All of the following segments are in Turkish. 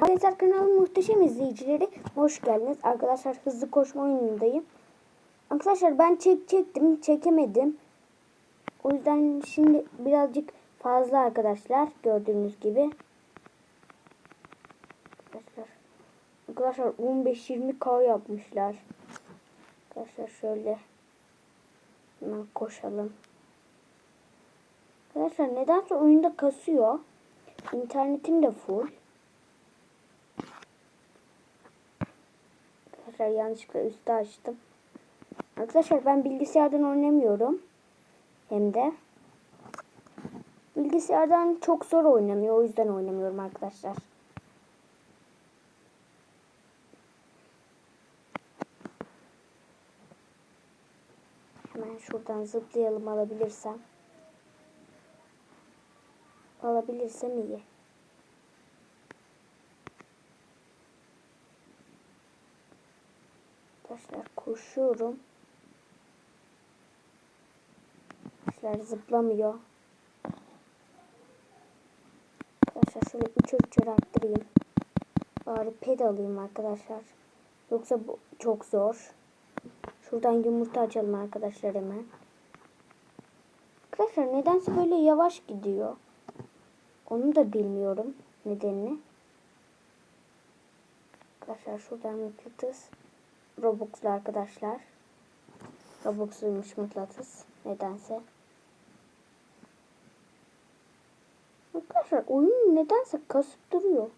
Arkadaşlar kanalın muhteşem izleyicileri hoş geldiniz. Arkadaşlar hızlı koşma oyunundayım. Arkadaşlar ben çek çektim çekemedim. O yüzden şimdi birazcık fazla arkadaşlar gördüğünüz gibi. Arkadaşlar, arkadaşlar 15-20k yapmışlar. Arkadaşlar şöyle hemen koşalım. Arkadaşlar nedense oyunda kasıyor. İnternetim de full. Arkadaşlar yanlışlıkla üstü açtım. Arkadaşlar ben bilgisayardan oynamıyorum. Hem de bilgisayardan çok zor oynamıyor. O yüzden oynamıyorum arkadaşlar. Hemen şuradan zıplayalım alabilirsem. Alabilirsem iyi. Arkadaşlar koşuyorum. Arkadaşlar zıplamıyor. Arkadaşlar şöyle üçer üçer arttırayım. Bari ped alayım arkadaşlar. Yoksa bu çok zor. Şuradan yumurta açalım arkadaşlar hemen. Arkadaşlar nedense böyle yavaş gidiyor. Onu da bilmiyorum nedenini. Arkadaşlar şuradan mıknatıs. Robux'lu arkadaşlar. Robux'luymuş mıknatıs. Nedense. Arkadaşlar oyun nedense kasıp duruyor.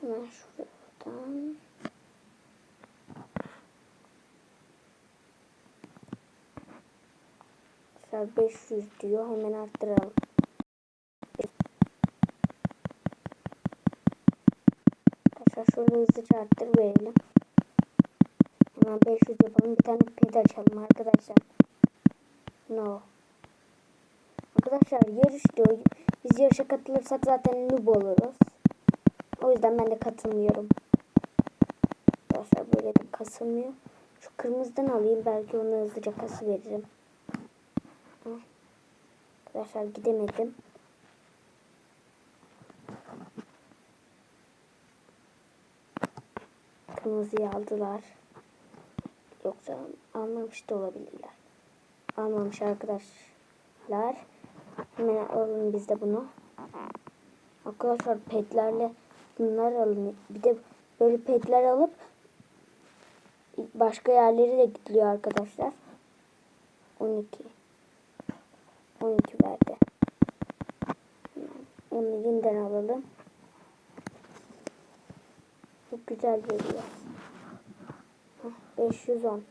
Hemen şuradan. Arkadaşlar 500 diyor. Hemen arttıralım. Arkadaşlar şöyle hızlıca arttır verelim. Hemen 500 yapalım. Bir tane ped açalım arkadaşlar. No. Arkadaşlar yarış diyor. Biz yarışa katılırsak zaten noob oluruz. O yüzden ben de katılmıyorum. Arkadaşlar böyle de kasılmıyor. Şu kırmızıdan alayım. Belki onu hızlıca kası veririm. Arkadaşlar gidemedim. Kırmızıyı aldılar. Yoksa almamış da olabilirler. Almamış arkadaşlar. Hemen alalım biz de bunu. Arkadaşlar petlerle bunlar alın. Bir de böyle petler alıp başka yerlere de gidiliyor arkadaşlar. 12 12 verdi. Onu yeniden alalım. Çok güzel veriyor. 510.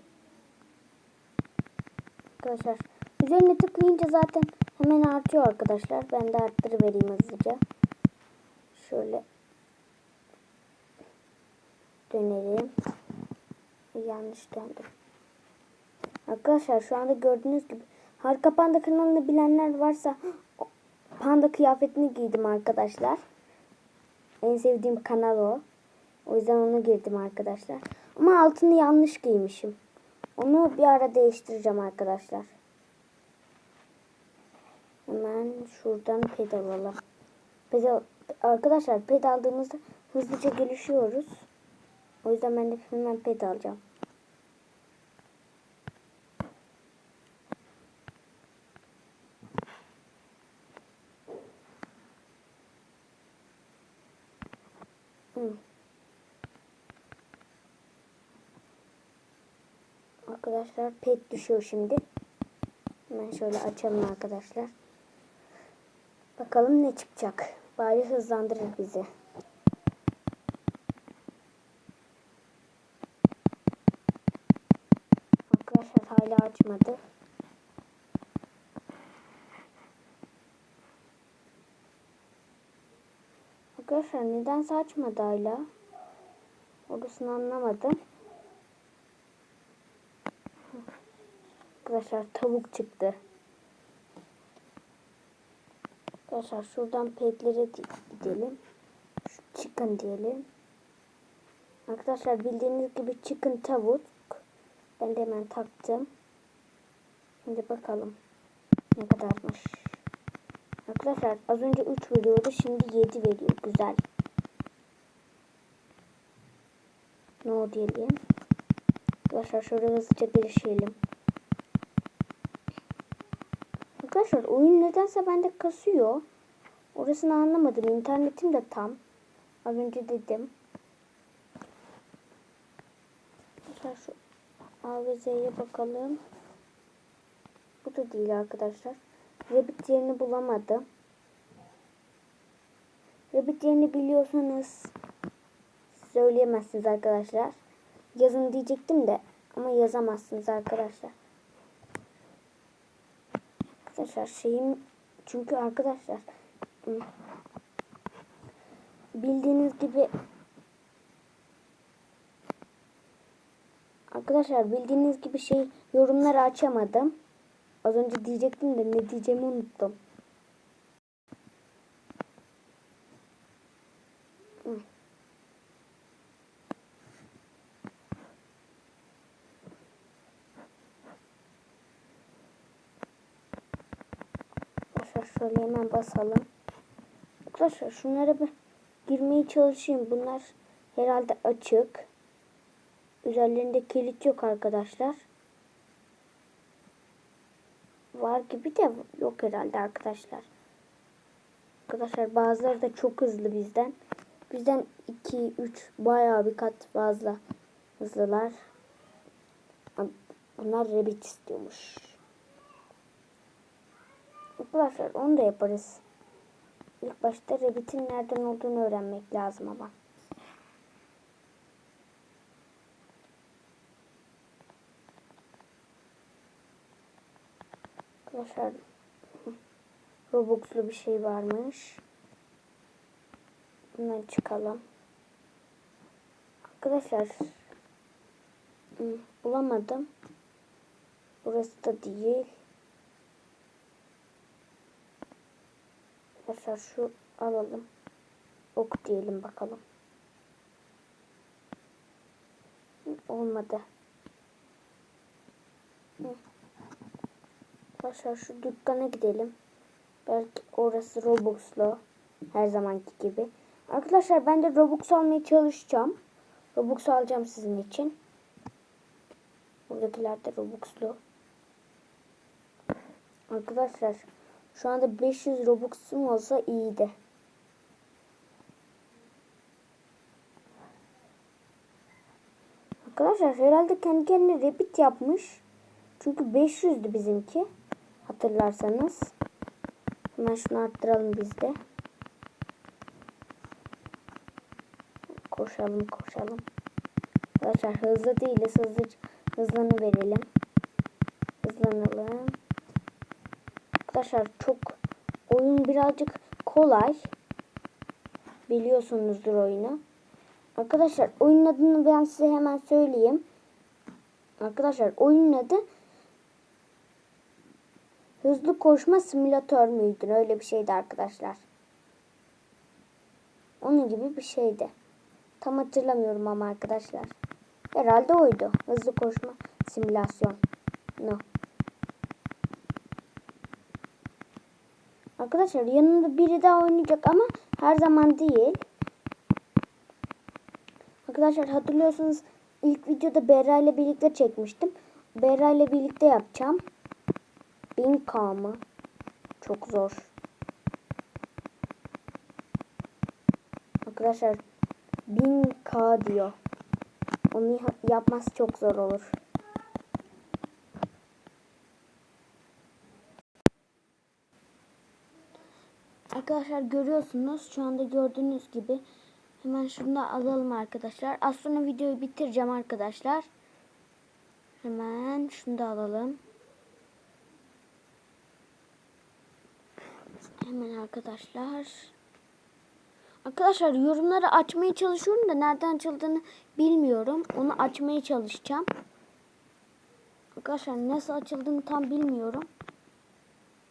Arkadaşlar üzerine tıklayınca zaten hemen artıyor arkadaşlar. Ben de arttırıvereyim hızlıca. Şöyle dönelim. Yanlış döndüm. Arkadaşlar şu anda gördüğünüz gibi Harika Panda kanalını bilenler varsa panda kıyafetini giydim arkadaşlar. En sevdiğim kanal o. O yüzden onu girdim arkadaşlar. Ama altını yanlış giymişim. Onu bir ara değiştireceğim arkadaşlar. Hemen şuradan pedal alalım. Pedal, arkadaşlar ped aldığımızda hızlıca gelişiyoruz. O yüzden ben de hemen ped alacağım. Hı. Arkadaşlar pet düşüyor şimdi. Hemen şöyle açalım arkadaşlar. Bakalım ne çıkacak. Bari hızlandırır bizi. Arkadaşlar hala açmadı. Arkadaşlar neden açmadı hala? Orasını anlamadım. Arkadaşlar tavuk çıktı. Arkadaşlar şuradan petlere gidelim. Şu chicken diyelim. Arkadaşlar bildiğiniz gibi chicken tavuk. Ben de hemen taktım. Şimdi bakalım ne kadarmış. Arkadaşlar az önce 3 veriyordu. Şimdi 7 veriyor. Güzel. No diyelim. Arkadaşlar şöyle hızlıca gelişelim. Arkadaşlar oyun nedense bende kasıyor. Orasını anlamadım. İnternetim de tam. Az önce dedim. Arkadaşlar şu A bakalım. Bu da değil arkadaşlar. Rabbit yerini bulamadım. Rabbit yerini biliyorsanız söyleyemezsiniz arkadaşlar. Yazın diyecektim de ama yazamazsınız arkadaşlar. Arkadaşlar şeyim çünkü arkadaşlar bildiğiniz gibi arkadaşlar bildiğiniz gibi şey yorumları açamadım. Az önce diyecektim de ne diyeceğimi unuttum. Hı. Arkadaşlar şöyle hemen basalım. Arkadaşlar şunlara bir girmeye çalışayım. Bunlar herhalde açık. Üzerlerinde kilit yok arkadaşlar. Var gibi de yok herhalde arkadaşlar. Arkadaşlar bazıları da çok hızlı bizden. Bizden 2 3 bayağı bir kat fazla hızlılar. Bunlar rabbit istiyormuş. Arkadaşlar onu da yaparız. İlk başta Rabbit'in nereden olduğunu öğrenmek lazım ama. Arkadaşlar Robux'lu bir şey varmış. Bundan çıkalım. Arkadaşlar bulamadım. Burası da değil. Arkadaşlar şu alalım. Ok diyelim bakalım. Olmadı. Arkadaşlar şu dükkana gidelim. Belki orası Robux'lu. Her zamanki gibi. Arkadaşlar ben de Robux almaya çalışacağım. Robux alacağım sizin için. Buradakiler de Robux'lu. Arkadaşlar şu anda 500 Robux'um olsa iyiydi. Arkadaşlar herhalde kendi kendine Rabbit yapmış. Çünkü 500'dü bizimki. Hatırlarsanız. Hemen şunu arttıralım biz de. Koşalım koşalım. Arkadaşlar hızlı değiliz. Hızlı, hızlanı verelim. Hızlanalım. Arkadaşlar çok oyun birazcık kolay. Biliyorsunuzdur oyunu. Arkadaşlar oyunun adını ben size hemen söyleyeyim. Arkadaşlar oyunun adı Hızlı koşma simülatör müydü? Öyle bir şeydi arkadaşlar. Onun gibi bir şeydi. Tam hatırlamıyorum ama arkadaşlar. Herhalde oydu. Hızlı koşma simülasyon. No. Arkadaşlar yanında biri daha oynayacak ama her zaman değil. Arkadaşlar hatırlıyorsunuz ilk videoda Berra ile birlikte çekmiştim. Berra ile birlikte yapacağım. 1000k mı? Çok zor. Arkadaşlar 1000k diyor. Onu yapması çok zor olur. Arkadaşlar görüyorsunuz şu anda gördüğünüz gibi hemen şunu da alalım arkadaşlar. Az sonra videoyu bitireceğim arkadaşlar. Hemen şunu da alalım. Hemen arkadaşlar. Arkadaşlar yorumları açmaya çalışıyorum da nereden açıldığını bilmiyorum. Onu açmaya çalışacağım. Arkadaşlar nasıl açıldığını tam bilmiyorum.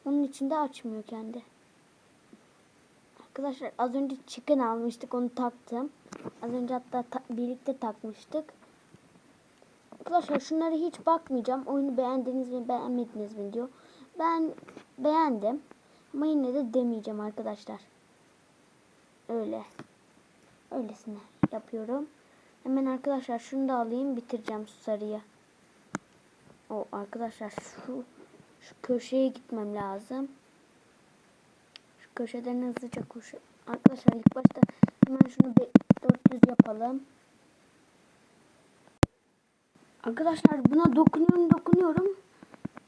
Onun için de açmıyor kendi. Arkadaşlar az önce chicken almıştık onu taktım. Az önce hatta ta birlikte takmıştık. Arkadaşlar şunlara hiç bakmayacağım. Oyunu beğendiniz mi beğenmediniz mi diyor. Ben beğendim. Ama yine de demeyeceğim arkadaşlar. Öyle. Öylesine yapıyorum. Hemen arkadaşlar şunu da alayım bitireceğim şu sarıyı. O arkadaşlar şu şu köşeye gitmem lazım. Köşeden hızlıca koşu. Arkadaşlar ilk başta hemen şunu bir 400 yapalım. Arkadaşlar buna dokunuyorum dokunuyorum.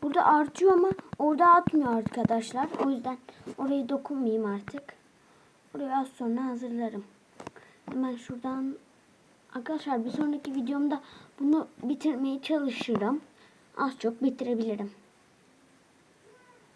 Burada artıyor ama orada atmıyor arkadaşlar. O yüzden orayı dokunmayayım artık. Orayı az sonra hazırlarım. Hemen şuradan arkadaşlar bir sonraki videomda bunu bitirmeye çalışırım. Az çok bitirebilirim.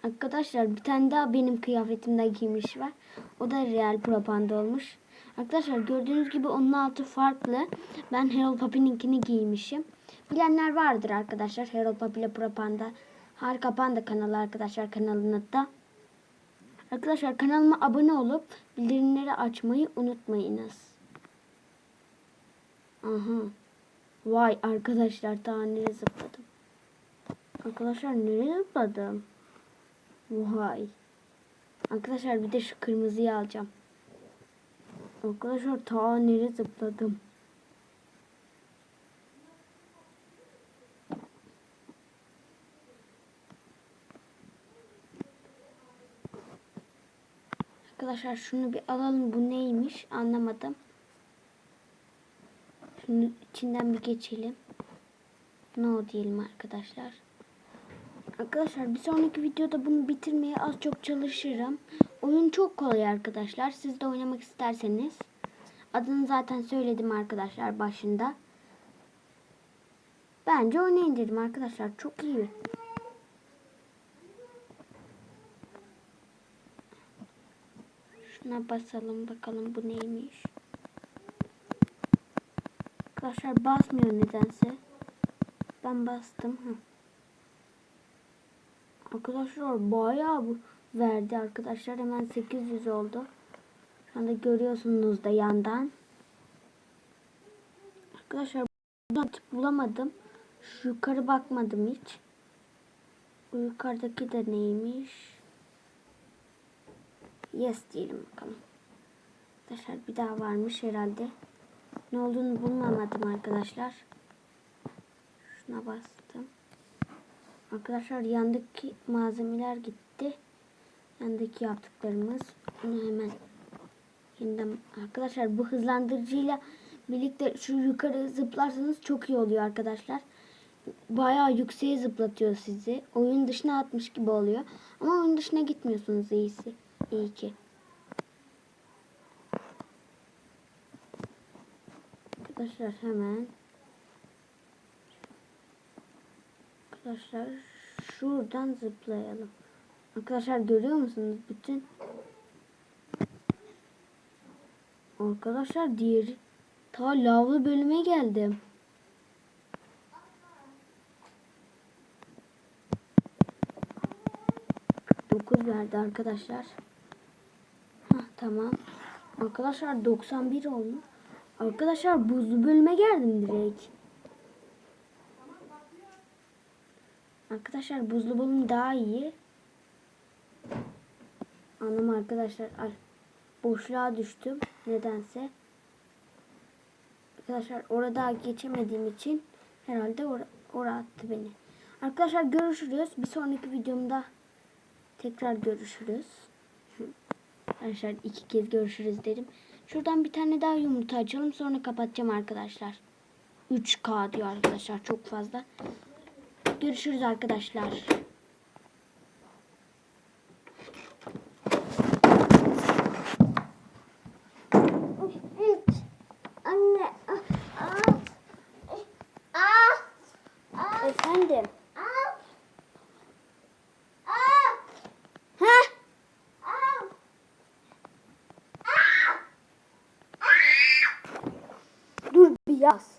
Arkadaşlar bir tane daha benim kıyafetimde giymiş var. O da real propaganda olmuş. Arkadaşlar gördüğünüz gibi onun altı farklı. Ben Harold Papi'ninkini giymişim. Bilenler vardır arkadaşlar. Harold Papi ile propaganda. Harika Panda kanalı arkadaşlar kanalının da. Arkadaşlar kanalıma abone olup bildirimleri açmayı unutmayınız. Aha. Vay arkadaşlar daha nereye zıpladım. Arkadaşlar nereye zıpladım? Vay. Arkadaşlar bir de şu kırmızıyı alacağım. Arkadaşlar ta nereye zıpladım. Arkadaşlar şunu bir alalım. Bu neymiş? Anlamadım. Şunu içinden bir geçelim. No diyelim arkadaşlar. Arkadaşlar bir sonraki videoda bunu bitirmeye az çok çalışırım. Oyun çok kolay arkadaşlar. Siz de oynamak isterseniz. Adını zaten söyledim arkadaşlar başında. Bence oynayın dedim arkadaşlar. Çok iyi. Şuna basalım bakalım bu neymiş. Arkadaşlar basmıyor nedense. Ben bastım. Hı. Arkadaşlar bayağı bu verdi arkadaşlar. Hemen 800 oldu. Şu anda görüyorsunuz da yandan. Arkadaşlar buradan bulamadım. Şu yukarı bakmadım hiç. Bu yukarıdaki de neymiş? Yes diyelim bakalım. Arkadaşlar bir daha varmış herhalde. Ne olduğunu bulamadım arkadaşlar. Şuna bastım. Arkadaşlar yandaki malzemeler gitti. Yandaki yaptıklarımız. Onu hemen yeniden arkadaşlar bu hızlandırıcıyla birlikte şu yukarı zıplarsanız çok iyi oluyor arkadaşlar. Bayağı yükseğe zıplatıyor sizi. Oyun dışına atmış gibi oluyor. Ama oyun dışına gitmiyorsunuz iyisi. İyi ki. Arkadaşlar hemen Arkadaşlar şuradan zıplayalım. Arkadaşlar görüyor musunuz? Bütün Arkadaşlar diğer ta lavlı bölüme geldim. Dokuz verdi arkadaşlar. Hah, tamam. Arkadaşlar 91 olmuş. Arkadaşlar buzlu bölüme geldim direkt. Arkadaşlar buzlu bölüm daha iyi. Anlam arkadaşlar. Boşluğa düştüm. Nedense. Arkadaşlar orada geçemediğim için herhalde or oraya attı beni. Arkadaşlar görüşürüz. Bir sonraki videomda tekrar görüşürüz. Arkadaşlar iki kez görüşürüz derim. Şuradan bir tane daha yumurta açalım. Sonra kapatacağım arkadaşlar. 3K diyor arkadaşlar. Çok fazla. Görüşürüz arkadaşlar. Anne. ah, ah, ah, Efendim. Dur bir yaz.